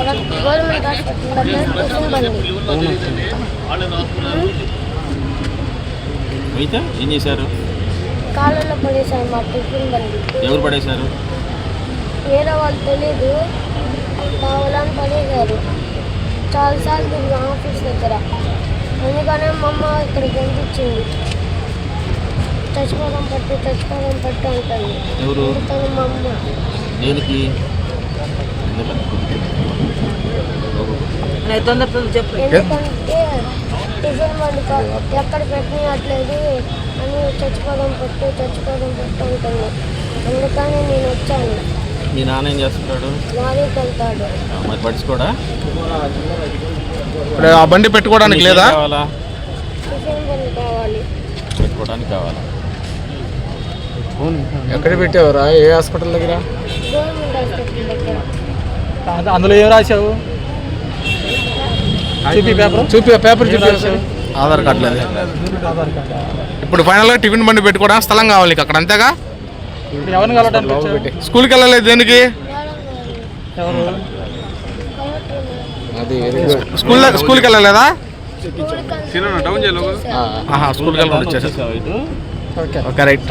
Government అయితే ఏం చేశారు? కాళ్ళలో పడేశారు మా టిఫిన్ బండి. ఎవరు పడేశారు? వేరే వాళ్ళు తెలీదు. కావాలని పడేశారు. చాలాసార్లు తిరిగి ఆఫీస్ దగ్గర. అందుకనే మా అమ్మ ఇక్కడికి పంపించింది. చచ్చిపోదాం పట్టు చచ్చిపోదాం పట్టు అంటుంది. మా అమ్మ. దేనికి? ఎందుకంటే టిఫిన్ బండి కా- ఎక్కడ పెట్టినట్లేదు అని చచ్చిపోదాం పట్టు చచ్చిపోదాం పట్టు అంటుంది. అందుకని నేను వచ్చాను. మీ నాన్న ఏం చేస్తున్నాడు? లారీకి వెళ్తాడు. మరి పడుచుకోడా ఇప్పుడు ఆ బండి పెట్టుకోవడానికి లేదా? కావాలా? టిఫిన్ బండి కావాలి. పెట్టుకోవడానికి కావాలా? ఎక్కడ పెట్టావురా? ఏ హాస్పిటల్ దగ్గర? గవర్నమెంట్ హాస్పిటల్ దగ్గర. అందులో ఏం రాశావు? చూపి పేపర్? చూపి పేపర్ చూపి ఆధార్ కార్డు. లేదు ఇప్పుడు ఫైనల్గా టిఫిన్ బండి పెట్టుకోవడానికి స్థలం కావాలి అక్కడ అంతేగా? ఎవరిని కలవడానికి? స్కూల్కి వెళ్ళలేదు దేనికి? ఎవరు? అది వెరీ గుడ్ స్కూల్ స్కూల్కి వెళ్ళలేదా? స్కూల్కి వచ్చేసా ఇటు. Okay okay right